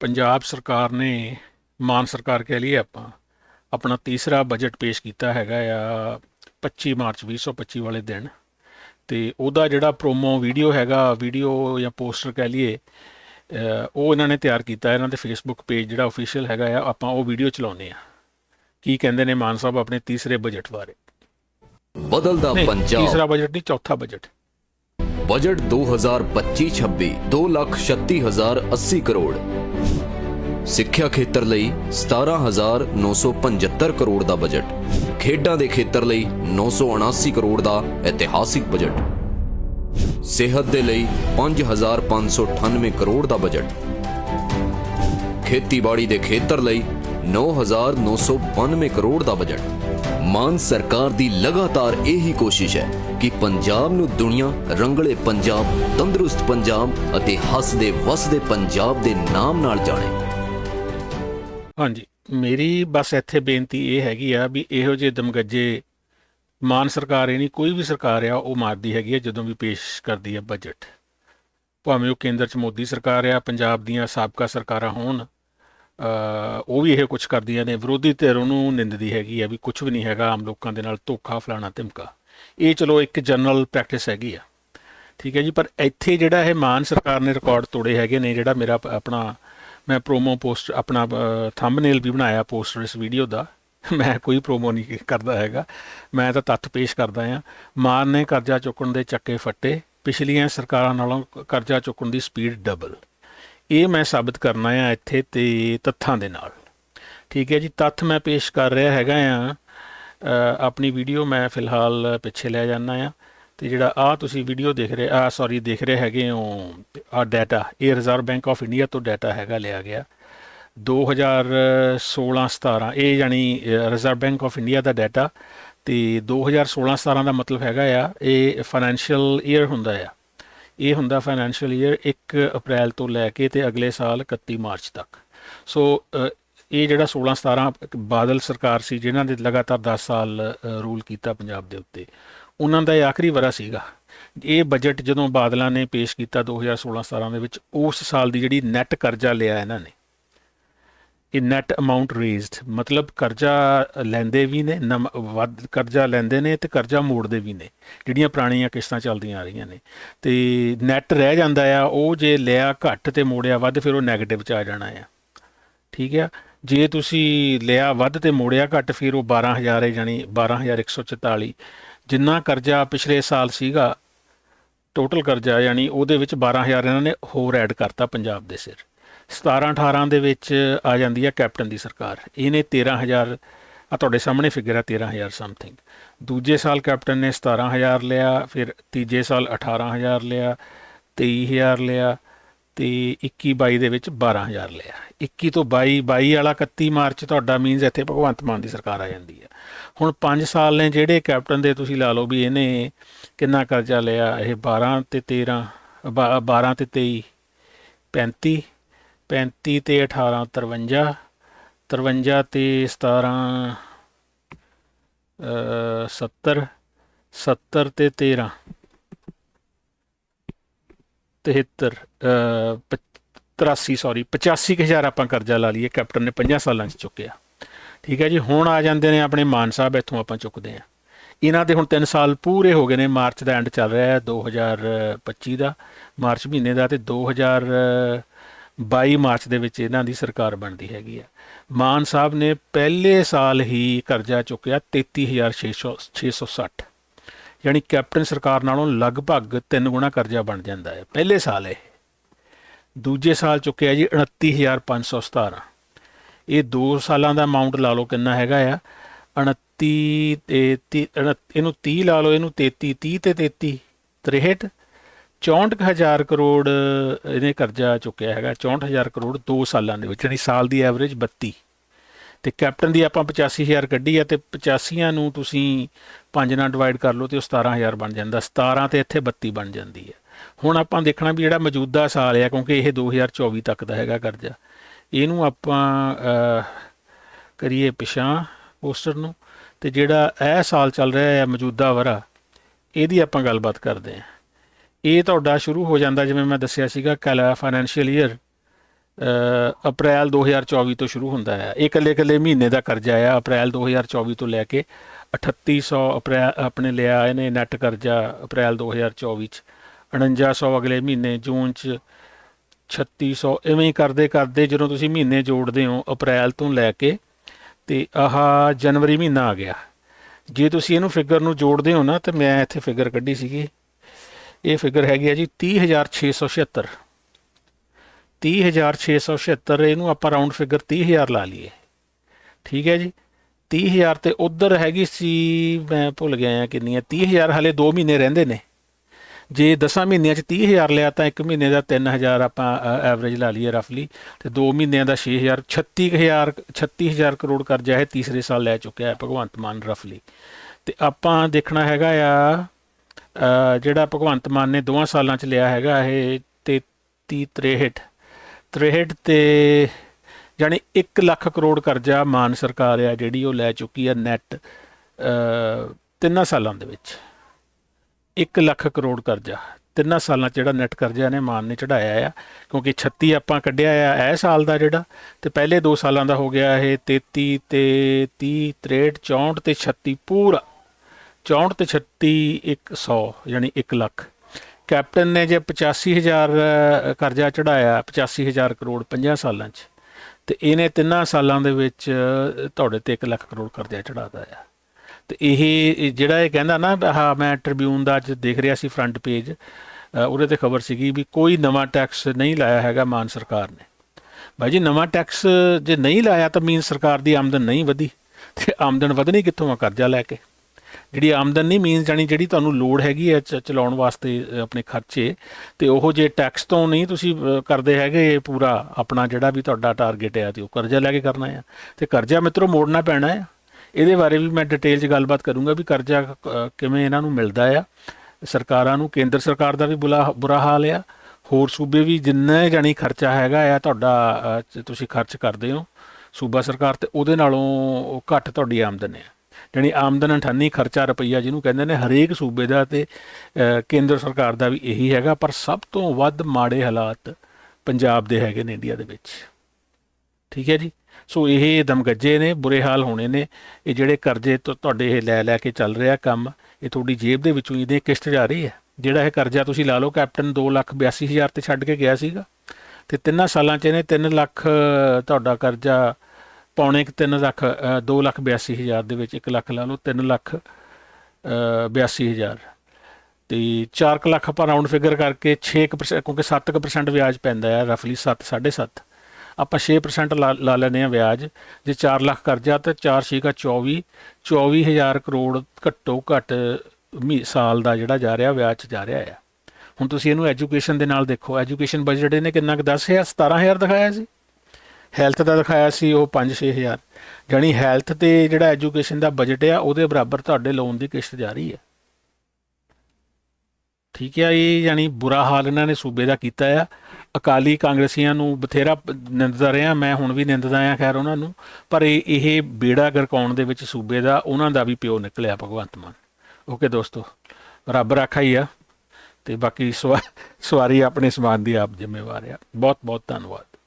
ਪੰਜਾਬ ਸਰਕਾਰ ਨੇ ਮਾਨ ਸਰਕਾਰ ਕਹਿ ਲਈਏ ਆਪਾਂ ਆਪਣਾ ਤੀਸਰਾ ਬਜਟ ਪੇਸ਼ ਕੀਤਾ ਹੈਗਾ ਆ 25 ਮਾਰਚ 2025 ਵਾਲੇ ਦਿਨ। ਤੇ ਉਹਦਾ ਜਿਹੜਾ ਪ੍ਰੋਮੋ ਵੀਡੀਓ ਹੈਗਾ ਵੀਡੀਓ ਜਾਂ ਪੋਸਟਰ ਕਹਿ ਲਈਏ ਉਹ ਇਹਨਾਂ ਨੇ ਤਿਆਰ ਕੀਤਾ ਇਹਨਾਂ ਦੇ ਫੇਸਬੁੱਕ ਪੇਜ ਜਿਹੜਾ ਅਫੀਸ਼ੀਅਲ ਹੈਗਾ ਆ ਆਪਾਂ ਉਹ ਵੀਡੀਓ ਚਲਾਉਨੇ ਆ। ਕੀ ਕਹਿੰਦੇ ਨੇ ਮਾਨ ਸਾਹਿਬ ਆਪਣੇ ਤੀਸਰੇ ਬਜਟ ਬਾਰੇ? ਬਦਲਦਾ ਪੰਜਾਬ। ਤੀਸਰਾ ਬਜਟ ਨਹੀਂ ਚੌਥਾ ਬਜਟ ਬਜਟ 2025-26 2 ਲੱਖ 36080 ਕਰੋੜ। ਸਿੱਖਿਆ ਖੇਤਰ ਲਈ 17975 ਕਰੋੜ ਦਾ ਬਜਟ, ਖੇਡਾਂ ਦੇ ਖੇਤਰ ਲਈ 979 ਕਰੋੜ ਦਾ ਇਤਿਹਾਸਿਕ ਬਜਟ, ਸਿਹਤ ਦੇ ਲਈ 5598 ਕਰੋੜ ਦਾ ਬਜਟ, ਖੇਤੀਬਾੜੀ ਦੇ ਖੇਤਰ ਲਈ 9992 ਕਰੋੜ ਦਾ ਬਜਟ। ਮਾਨ ਸਰਕਾਰ ਦੀ ਲਗਾਤਾਰ ਇਹੀ ਕੋਸ਼ਿਸ਼ ਹੈ ਕਿ ਪੰਜਾਬ ਨੂੰ ਦੁਨੀਆ ਰੰਗਲੇ ਪੰਜਾਬ, ਤੰਦਰੁਸਤ ਪੰਜਾਬ ਅਤੇ ਹੱਸਦੇ ਵਸਦੇ ਪੰਜਾਬ ਦੇ ਨਾਮ ਨਾਲ ਜਾਣੇ। ਹਾਂਜੀ। ਮੇਰੀ ਬਸ ਇੱਥੇ ਬੇਨਤੀ ਇਹ ਹੈਗੀ ਆ ਵੀ ਇਹੋ ਜਿਹੇ ਦਮਗੱਜੇ ਮਾਨ ਸਰਕਾਰ ਇਹ ਨਹੀਂ, ਕੋਈ ਵੀ ਸਰਕਾਰ ਆ, ਉਹ ਮਾਰਦੀ ਹੈਗੀ ਆ ਜਦੋਂ ਵੀ ਪੇਸ਼ ਕਰਦੀ ਆ ਬਜਟ ਭਾਵੇਂ ਉਹ ਕੇਂਦਰ 'ਚ ਮੋਦੀ ਸਰਕਾਰ ਆ, ਪੰਜਾਬ ਦੀਆਂ ਸਾਬਕਾ ਸਰਕਾਰਾਂ ਹੋਣ ਉਹ ਵੀ ਇਹ ਕੁਝ ਕਰਦੀਆਂ ਨੇ। ਵਿਰੋਧੀ ਧਿਰ ਉਹਨੂੰ ਨਿੰਦਦੀ ਹੈਗੀ ਆ ਵੀ ਕੁਝ ਵੀ ਨਹੀਂ ਹੈਗਾ, ਆਮ ਲੋਕਾਂ ਦੇ ਨਾਲ ਧੋਖਾ, ਫਲਾਣਾ, ਧਮਕਾ। ਇਹ ਚਲੋ ਇੱਕ ਜਨਰਲ ਪ੍ਰੈਕਟਿਸ ਹੈਗੀ ਆ। ਠੀਕ ਹੈ ਜੀ, ਪਰ ਇੱਥੇ ਜਿਹੜਾ ਇਹ ਮਾਨ ਸਰਕਾਰ ਨੇ ਰਿਕਾਰਡ ਤੋੜੇ ਹੈਗੇ ਨੇ, ਜਿਹੜਾ ਮੇਰਾ ਆਪਣਾ ਮੈਂ ਪ੍ਰੋਮੋ ਪੋਸਟ ਆਪਣਾ ਥੰਬਨੇਲ ਵੀ ਬਣਾਇਆ ਪੋਸਟਰ ਇਸ ਵੀਡੀਓ ਦਾ। ਮੈਂ ਕੋਈ ਪ੍ਰੋਮੋ ਨਹੀਂ ਕਰਦਾ ਹੈਗਾ। ਮੈਂ ਤਾਂ ਤੱਥ ਪੇਸ਼ ਕਰਦਾ ਆ ਮਾਰ ਨੇ ਕਰਜ਼ਾ ਚੁੱਕਣ ਦੇ ਚੱਕੇ ਫੱਟੇ। ਪਿਛਲੀਆਂ ਸਰਕਾਰਾਂ ਨਾਲੋਂ ਕਰਜ਼ਾ ਚੁੱਕਣ ਦੀ ਸਪੀਡ ਡਬਲ ਇਹ ਮੈਂ ਸਾਬਤ ਕਰਨਾ ਆ ਇੱਥੇ ਤੇ ਤੱਥਾਂ ਦੇ ਨਾਲ। ਠੀਕ ਹੈ ਜੀ, ਤੱਥ ਮੈਂ ਪੇਸ਼ ਕਰ ਰਿਹਾ ਹੈਗਾ ਆ ਆਪਣੀ ਵੀਡੀਓ ਮੈਂ ਫਿਲਹਾਲ ਪਿੱਛੇ ਲੈ ਜਾਣਾ ਆ ਤੇ ਜਿਹੜਾ ਆ ਤੁਸੀਂ ਵੀਡੀਓ ਦੇਖ ਰਹੇ ਆ ਸੌਰੀ ਦੇਖ ਰਹੇ ਹੈਗੇ ਹੋ ਆ ਡਾਟਾ ਇਹ ਰਿਜ਼ਰਵ ਬੈਂਕ ਆਫ ਇੰਡੀਆ ਤੋਂ ਡਾਟਾ ਹੈਗਾ ਲਿਆ ਗਿਆ। 2016-17 ਇਹ ਯਾਨੀ ਰਿਜ਼ਰਵ ਬੈਂਕ ਆਫ ਇੰਡੀਆ ਦਾ ਡਾਟਾ ਤੇ 2016-17 ਦਾ ਮਤਲਬ ਹੈਗਾ ਆ, ਇਹ ਫਾਈਨੈਂਸ਼ੀਅਲ ਈਅਰ ਹੁੰਦਾ ਆ। ਇਹ ਹੁੰਦਾ ਫਾਈਨੈਂਸ਼ੀਅਲ ਈਅਰ 1 ਅਪ੍ਰੈਲ ਤੋਂ ਲੈ ਕੇ ਤੇ ਅਗਲੇ ਸਾਲ 31 ਮਾਰਚ ਤੱਕ। ਸੋ ਇਹ ਜਿਹੜਾ 16 17 ਬਾਦਲ ਸਰਕਾਰ ਸੀ, ਜਿਨ੍ਹਾਂ ਨੇ ਲਗਾਤਾਰ 10 ਸਾਲ ਰੂਲ ਕੀਤਾ ਪੰਜਾਬ ਦੇ ਉੱਤੇ। ਉਹਨਾਂ ਦਾ ਇਹ ਆਖਰੀ ਵਰਾ ਸੀਗਾ। ਇਹ ਬਜਟ ਜਦੋਂ ਬਾਦਲਾਂ ਨੇ ਪੇਸ਼ ਕੀਤਾ 2016 17 ਦੇ ਵਿੱਚ, ਉਸ ਸਾਲ ਦੀ ਜਿਹੜੀ ਨੈਟ ਕਰਜ਼ਾ ਲਿਆ ਇਹਨਾਂ ਨੇ। ਇਹ ਨੈਟ ਅਮਾਉਂਟ ਰੇਜ਼ਡ ਮਤਲਬ ਕਰਜ਼ਾ ਲੈਂਦੇ ਵੀ ਨੇ, ਨਮ- ਵੱਧ ਕਰਜ਼ਾ ਲੈਂਦੇ ਨੇ ਤੇ ਕਰਜ਼ਾ ਮੋੜਦੇ ਵੀ ਨੇ, ਜਿਹੜੀਆਂ ਪੁਰਾਣੀਆਂ ਕਿਸ਼ਤਾਂ ਚੱਲਦੀਆਂ ਆ ਰਹੀਆਂ ਨੇ। ਤੇ ਨੈਟ ਰਹਿ ਜਾਂਦਾ ਆ, ਉਹ ਜੇ ਲਿਆ ਘੱਟ ਤੇ ਮੋੜਿਆ ਵੱਧ, ਫਿਰ ਉਹ 네ਗੇਟਿਵ ਚ ਆ ਜਾਣਾ ਆ। ਠੀਕ ਆ? ਜੇ ਤੁਸੀਂ ਲਿਆ ਵੱਧ ਤੇ ਮੋੜਿਆ ਘੱਟ, ਫਿਰ ਉਹ 12000 ਹੈ ਜਾਨੀ 12144 ਜਿੰਨਾ ਕਰਜ਼ਾ ਪਿਛਲੇ ਸਾਲ ਸੀਗਾ ਟੋਟਲ ਕਰਜ਼ਾ ਯਾਨੀ ਉਹਦੇ ਵਿੱਚ 12000 ਇਹਨਾਂ ਨੇ ਹੋਰ ਐਡ ਕਰਤਾ ਪੰਜਾਬ ਦੇ ਸਿਰ। 17 18 ਦੇ ਵਿੱਚ ਆ ਜਾਂਦੀ ਹੈ ਕੈਪਟਨ ਦੀ ਸਰਕਾਰ। ਇਹਨੇ 13000 ਆ ਤੁਹਾਡੇ ਸਾਹਮਣੇ ਫਿਗਰ ਹੈ 13000 ਸਮਥਿੰਗ ਦੂਜੇ ਸਾਲ ਕੈਪਟਨ ਨੇ 17000 ਲਿਆ, ਫਿਰ ਤੀਜੇ ਸਾਲ 18000 ਲਿਆ 23000 ਲਿਆ, ਤੇ 21 22 ਦੇ ਵਿੱਚ 12000 ਲਿਆ। 21 ਤੋਂ 22 22 ਵਾਲਾ 31 ਮਾਰਚ ਤੁਹਾਡਾ ਮੀਨਸ ਇੱਥੇ ਭਗਵੰਤ ਮਾਨ ਦੀ ਸਰਕਾਰ ਆ ਜਾਂਦੀ ਹੈ। ਹੁਣ 5 ਸਾਲ ਨੇ ਜਿਹੜੇ ਕੈਪਟਨ ਦੇ ਤੁਸੀਂ ਲਾ ਲਓ ਵੀ ਇਹਨੇ ਕਿੰਨਾ ਕਰਜ਼ਾ ਲਿਆ ਇਹ 12 ਤੇ 13 ਬ- 12 ਤੇ 23 35 35 ਤੇ 18 53 53 ਤੇ 17 ਅ, 70 70 ਤੇ 13 73 ਅ, ਪ- 83 ਸੌਰੀ 85000 ਆਪਾਂ ਕਰਜ਼ਾ ਲਾ ਲਈਏ ਕੈਪਟਨ ਨੇ 50 ਸਾਲਾਂ 'ਚ ਚੁੱਕਿਆ। ਠੀਕ ਹੈ ਜੀ, ਹੁਣ ਆ ਜਾਂਦੇ ਨੇ ਆਪਣੇ ਮਾਨ ਸਾਹਿਬ, ਇੱਥੋਂ ਆਪਾਂ ਚੁੱਕਦੇ ਆ ਇਹਨਾਂ ਦੇ ਹੁਣ 3 ਸਾਲ ਪੂਰੇ ਹੋ ਗਏ ਨੇ, ਮਾਰਚ ਦਾ ਐਂਡ ਚੱਲ ਰਿਹਾ ਹੈ 2025 ਦਾ, ਮਾਰਚ ਮਹੀਨੇ ਦਾ, ਤੇ 2022 ਮਾਰਚ ਦੇ ਵਿੱਚ ਇਹਨਾਂ ਦੀ ਸਰਕਾਰ ਬਣਦੀ ਹੈਗੀ ਆ ਮਾਨ ਸਾਹਿਬ ਨੇ ਪਹਿਲੇ ਸਾਲ ਹੀ ਕਰਜ਼ਾ ਚੁੱਕਿਆ 33660 ਯਾਨੀ ਕੈਪਟਨ ਸਰਕਾਰ ਨਾਲੋਂ ਲਗਭਗ 3 ਗੁਣਾ ਕਰਜ਼ਾ ਬਣ ਜਾਂਦਾ ਹੈ। ਪਹਿਲੇ ਸਾਲ ਇਹ। ਦੂਜੇ ਸਾਲ ਚੁੱਕਿਆ ਜੀ 29517 ਇਹ 2 ਸਾਲਾਂ ਦਾ ਅਮਾਉਂਟ ਲਾ ਲਓ ਕਿੰਨਾ ਹੈਗਾ ਆ। 29 ਤੇ ਤੀ- ਉਨੱਤ- ਇਹਨੂੰ 30 ਲਾ ਲਓ, ਇਹਨੂੰ 33 30 ਤੇ 33 63 64000 ਕਰੋੜ, ਇਹਨੇ ਕਰਜ਼ਾ ਚੁੱਕਿਆ ਹੈਗਾ 64000 ਕਰੋੜ 2 ਸਾਲਾਂ ਦੇ ਵਿੱਚ, ਯਾਨੀ ਸਾਲ ਦੀ ਐਵਰੇਜ 32 ਤੇ ਕੈਪਟਨ ਦੀ ਆਪਾਂ 85000 ਕੱਢੀ ਆ ਤੇ 85 ਨੂੰ ਤੁਸੀਂ 5 ਨਾਲ ਡਿਵਾਈਡ ਕਰ ਲਓ ਤੇ ਉਹ 17000 ਬਣ ਜਾਂਦਾ। 17 ਤੇ ਇੱਥੇ 32 ਬਣ ਜਾਂਦੀ ਹੈ ਹੁਣ ਆਪਾਂ ਦੇਖਣਾ ਵੀ ਜਿਹੜਾ ਮੌਜੂਦਾ ਸਾਲ ਆ, ਕਿਉਂਕਿ ਇਹ 2024 ਤੱਕ ਦਾ ਹੈਗਾ ਕਰਜ਼ਾ। ਇਹਨੂੰ ਆਪਾਂ ਕਰੀਏ ਪਿਛਾਂ ਪੋਸਟਰ ਨੂੰ ਤੇ ਜਿਹੜਾ ਇਹ ਸਾਲ ਚੱਲ ਰਿਹਾ ਹੈ ਮੌਜੂਦਾ ਵਰਾ ਇਹਦੀ ਆਪਾਂ ਗੱਲਬਾਤ ਕਰਦੇ ਹਾਂ। ਇਹ ਤੁਹਾਡਾ ਸ਼ੁਰੂ ਹੋ ਜਾਂਦਾ ਜਿਵੇਂ ਮੈਂ ਦੱਸਿਆ ਸੀਗਾ ਕੈਲਾ ਫਾਈਨੈਂਸ਼ੀਅਲ ਈਅਰ ਅ, ਅਪ੍ਰੈਲ 2024 ਤੋਂ ਸ਼ੁਰੂ ਹੁੰਦਾ ਹੈ। ਇਹ ਇਕੱਲੇ ਇਕੱਲੇ ਮਹੀਨੇ ਦਾ ਕਰਜ਼ਾ ਆ ਅਪ੍ਰੈਲ 2024 ਤੋਂ ਲੈ ਕੇ 3800 ਅਪ੍ਰੈਲ ਆਪਣੇ ਲਿਆ ਇਹਨੇ ਨੈਟ ਕਰਜ਼ਾ ਅਪ੍ਰੈਲ 2024 ਚ 4900 ਅਗਲੇ ਮਹੀਨੇ ਜੂਨ ਚ 3600 ਇਵੇਂ ਹੀ ਕਰਦੇ ਕਰਦੇ ਜਦੋਂ ਤੁਸੀਂ ਮਹੀਨੇ ਜੋੜਦੇ ਹੋ, ਅਪ੍ਰੈਲ ਤੋਂ ਲੈ ਕੇ ਤੇ ਆਹ ਜਨਵਰੀ ਮਹੀਨਾ ਆ ਗਿਆ। ਜੇ ਤੁਸੀਂ ਇਹਨੂੰ ਫਿਗਰ ਨੂੰ ਜੋੜਦੇ ਹੋ ਨਾ, ਤੇ ਮੈਂ ਇੱਥੇ ਫਿਗਰ ਕੱਢੀ ਸੀਗੀ। ਇਹ ਫਿਗਰ ਹੈਗੀ ਆ ਜੀ 30676 30676 ਇਹਨੂੰ ਆਪਾਂ ਰਾਉਂਡ ਫਿਗਰ 30000 ਲਾ ਲਈਏ। ਠੀਕ ਹੈ ਜੀ? 30000 ਤੇ ਉਧਰ ਹੈਗੀ ਸੀ, ਮੈਂ ਭੁੱਲ ਗਿਆ ਆ ਕਿੰਨੀ ਹੈ 30000 ਹਲੇ 2 ਮਹੀਨੇ ਰਹਿੰਦੇ ਨੇ। ਜੇ 10 ਮਹੀਨਿਆਂ ਚ 30000 ਲਿਆ ਤਾਂ ਇੱਕ ਮਹੀਨੇ ਦਾ 3000 ਆਪਾਂ ਐਵਰੇਜ ਲਾ ਲਈਏ ਰਫਲੀ ਤੇ 2 ਮਹੀਨਿਆਂ ਦਾ 6000 36000 36000 ਕਰੋੜ ਕਰਜ਼ਾ ਹੈ ਤੀਸਰੇ ਸਾਲ ਲੈ ਚੁੱਕਿਆ ਹੈ ਭਗਵੰਤ ਮਾਨ ਰਫਲੀ ਤੇ ਆਪਾਂ ਦੇਖਣਾ ਹੈਗਾ ਆ ਜਿਹੜਾ ਭਗਵੰਤ ਮਾਨ ਨੇ ਦੋਵਾਂ ਸਾਲਾਂ ਚ ਲਿਆ ਹੈਗਾ ਇਹ 33 63 63 ਤੇ ਯਾਨੀ 1 ਲੱਖ ਕਰੋੜ ਕਰਜ਼ਾ ਮਾਨ ਸਰਕਾਰ ਆ ਜਿਹੜੀ ਉਹ ਲੈ ਚੁੱਕੀ ਆ ਨੈਟ ਤਿੰਨਾਂ ਸਾਲਾਂ ਦੇ ਵਿੱਚ। 1 ਲੱਖ ਕਰੋੜ ਕਰਜ਼ਾ। ਤਿੰਨਾਂ ਸਾਲਾਂ 'ਚ ਜਿਹੜਾ ਨੈਟ ਕਰਜ਼ਾ ਨੇ ਮਾਨ ਨੇ ਚੜਾਇਆ ਆ ਕਿਉਂਕਿ 36 ਆਪਾਂ ਕੱਢਿਆ ਆ ਇਹ ਸਾਲ ਦਾ ਜਿਹੜਾ ਤੇ ਪਹਿਲੇ 2 ਸਾਲਾਂ ਦਾ ਹੋ ਗਿਆ ਇਹ 33 ਤੇ 30 63 64 ਤੇ 36 ਪੂਰਾ। 64 ਤੇ 36 100 ਯਾਨੀ 1 ਲੱਖ। ਕੈਪਟਨ ਨੇ ਜੇ 85000 ਅ, ਕਰਜ਼ਾ ਚੜਾਇਆ 85000 ਕਰੋੜ 50 ਸਾਲਾਂ 'ਚ ਤੇ ਇਹਨੇ ਤਿੰਨਾਂ ਸਾਲਾਂ ਦੇ ਵਿੱਚ ਤੁਹਾਡੇ ਤੇ 1 ਲੱਖ ਕਰੋੜ ਕਰਜ਼ਾ ਚੜਾਤਾ ਆ। ਤੇ ਇਹ ਜਿਹੜਾ ਇਹ ਕਹਿੰਦਾ ਨਾ, ਆਹ ਮੈਂ ਟ੍ਰਿਬਿਊਨ ਦਾ ਅੱਜ ਦੇਖ ਰਿਹਾ ਸੀ ਫਰੰਟ ਪੇਜ ਉਹਦੇ ਤੇ ਖਬਰ ਸੀਗੀ ਵੀ ਕੋਈ ਨਵਾਂ ਟੈਕਸ ਨਹੀਂ ਲਾਇਆ ਹੈਗਾ ਮਾਨ ਸਰਕਾਰ ਨੇ। ਭਾਈ ਜੀ, ਨਵਾਂ ਟੈਕਸ ਜੇ ਨਹੀਂ ਲਾਇਆ ਤਾਂ ਮੀਨ ਸਰਕਾਰ ਦੀ ਆਮਦਨ ਨਹੀਂ ਵਧੀ, ਤੇ ਆਮਦਨ ਵਧਣੀ ਕਿੱਥੋਂ ਆ ਕਰਜ਼ਾ ਲੈ ਕੇ? ਜਿਹੜੀ ਆਮਦਨ ਨਹੀਂ ਮੀਨਸ ਜਾਨੀ ਜਿਹੜੀ ਤੁਹਾਨੂੰ ਲੋੜ ਹੈਗੀ ਹੈ ਚ- ਚਲਾਉਣ ਵਾਸਤੇ ਆਪਣੇ ਖਰਚੇ, ਤੇ ਉਹ ਜੇ ਟੈਕਸ ਤੋਂ ਨਹੀਂ ਤੁਸੀਂ ਕਰਦੇ ਹੈਗੇ ਪੂਰਾ ਆਪਣਾ ਜਿਹੜਾ ਵੀ ਤੁਹਾਡਾ ਟਾਰਗੇਟ ਹੈ ਤੇ ਉਹ ਕਰਜ਼ਾ ਲੈ ਕੇ ਕਰਨਾ ਹੈ। ਤੇ ਕਰਜ਼ਾ ਮਿੱਤਰੋ ਮੋੜਨਾ ਪੈਣਾ ਹੈ। ਇਹਦੇ ਬਾਰੇ ਵੀ ਮੈਂ ਡਿਟੇਲ 'ਚ ਗੱਲਬਾਤ ਕਰੂੰਗਾ ਵੀ ਕਰਜ਼ਾ ਕਿਵੇਂ ਇਹਨਾਂ ਨੂੰ ਮਿਲਦਾ ਆ। ਸਰਕਾਰਾਂ ਨੂੰ, ਕੇਂਦਰ ਸਰਕਾਰ ਦਾ ਵੀ ਬੁਲਾ, ਬੁਰਾ ਹਾਲ ਆ। ਹੋਰ ਸੂਬੇ ਵੀ ਜਿੰਨਾ ਜਾਨੀ ਖਰਚਾ ਹੈਗਾ ਆ, ਤੁਹਾਡਾ ਤੁਸੀਂ ਖਰਚ ਕਰਦੇ ਹੋ। ਸੂਬਾ ਸਰਕਾਰ ਤੇ ਉਹਦੇ ਨਾਲੋਂ ਘੱਟ ਤੁਹਾਡੀ ਆਮਦਨ ਹੈ ਜਾਣੀ ਆਮਦਨ 98 ਖਰਚਾ ਰੁਪਈਆ ਜਿਹਨੂੰ ਕਹਿੰਦੇ ਨੇ ਹਰੇਕ ਸੂਬੇ ਦਾ ਤੇ ਕੇਂਦਰ ਸਰਕਾਰ ਦਾ ਵੀ ਇਹੀ ਹੈਗਾ। ਪਰ ਸਭ ਤੋਂ ਵੱਧ ਮਾੜੇ ਹਾਲਾਤ ਪੰਜਾਬ ਦੇ ਹੈਗੇ ਨੇ ਇੰਡੀਆ ਦੇ ਵਿੱਚ। ਠੀਕ ਹੈ ਜੀ? ਸੋ ਇਹ ਦਮਗੱਜੇ ਨੇ ਬੁਰੇ ਹਾਲ ਹੋਣੇ ਨੇ। ਇਹ ਜਿਹੜੇ ਕਰਜ਼ੇ ਤੋਂ ਤੁਹਾਡੇ ਇਹ ਲੈ ਲੈ ਕੇ ਚੱਲ ਰਿਹਾ ਕੰਮ ਇਹ ਤੁਹਾਡੀ ਜੇਬ ਦੇ ਵਿੱਚੋਂ ਇਹਦੇ ਕਿਸ਼ਤ ਜਾ ਰਹੀ ਹੈ। ਜਿਹੜਾ ਇਹ ਕਰਜ਼ਾ ਤੁਸੀਂ ਲਾ ਲਓ ਕੈਪਟਨ 282000 ਤੇ ਛੱਡ ਕੇ ਗਿਆ ਸੀਗਾ। ਤੇ ਤਿੰਨਾਂ ਸਾਲਾਂ 'ਚ ਇਹਨੇ 3 ਲੱਖ ਤੁਹਾਡਾ ਕਰਜ਼ਾ ਪੌਣੇ ਕੁ 3 ਲੱਖ 2 ਲੱਖ 82000 ਦੇ ਵਿੱਚ 1 ਲੱਖ ਲਾ ਲਓ 3 ਲੱਖ ਅ, 82000 ਤੇ 4 ਲੱਖ ਆਪਾਂ ਰਾਉਂਡ ਫਿਗਰ ਕਰਕੇ 6% ਕਿਉਂਕਿ 7% ਵਿਆਜ ਪੈਂਦਾ ਹੈ ਰਫਲੀ 7 7.5 ਆਪਾਂ 6% ਲਾ ਲਾ ਲੈਂਦੇ ਆ ਵਿਆਜ, ਜੇ 4 ਲੱਖ ਕਰਜ਼ਾ ਤਾਂ 4 ਛੇ ਕਾ 24 24000 ਕਰੋੜ ਘੱਟੋ ਘੱਟ ਮੀ, ਸਾਲ ਦਾ ਜਿਹੜਾ ਜਾ ਰਿਹਾ, ਵਿਆਜ ਚ ਜਾ ਰਿਹਾ ਆ। ਹੁਣ ਤੁਸੀਂ ਇਹਨੂੰ ਐਜੂਕੇਸ਼ਨ ਦੇ ਨਾਲ ਦੇਖੋ ਐਜੂਕੇਸ਼ਨ ਬਜਟ ਇਹਨੇ ਕਿੰਨਾ ਕੁ 10000 17000 ਦਿਖਾਇਆ ਸੀ। ਹੈਲਥ ਦਾ ਦਿਖਾਇਆ ਸੀ ਉਹ 5-6000 ਜਾਣੀ ਹੈਲਥ ਤੇ ਜਿਹੜਾ ਐਜੂਕੇਸ਼ਨ ਦਾ ਬਜਟ ਆ, ਉਹਦੇ ਬਰਾਬਰ ਤੁਹਾਡੇ ਲੋਨ ਦੀ ਕਿਸ਼ਤ ਜਾ ਰਹੀ ਹੈ ਠੀਕ ਹੈ ਇਹ ਯਾਨੀ ਬੁਰਾ ਹਾਲ ਇਹਨਾਂ ਨੇ ਸੂਬੇ ਦਾ ਕੀਤਾ ਆ। ਅਕਾਲੀ ਕਾਂਗਰਸੀਆਂ ਨੂੰ ਬਥੇਰਾ ਨਿੰਦਦਾ ਰਿਹਾ, ਮੈਂ ਹੁਣ ਵੀ ਨਿੰਦਦਾ ਆ ਖੈਰ ਉਹਨਾਂ ਨੂੰ, ਪਰ ਇਹ ਇਹ ਬੇੜਾ ਗਰਕਾਉਣ ਦੇ ਵਿੱਚ ਸੂਬੇ ਦਾ, ਉਹਨਾਂ ਦਾ ਵੀ ਪਿਓ ਨਿਕਲਿਆ ਭਗਵੰਤ ਮਾਨ। ਓਕੇ ਦੋਸਤੋ, ਰੱਬ ਰਾਖਾ ਹੀ ਆ, ਤੇ ਬਾਕੀ ਸਵਾ- ਸਵਾਰੀ ਆਪਣੇ ਸਮਾਨ ਦੀ ਆਪ ਜ਼ਿੰਮੇਵਾਰ ਆ। ਬਹੁਤ ਬਹੁਤ ਧੰਨਵਾਦ।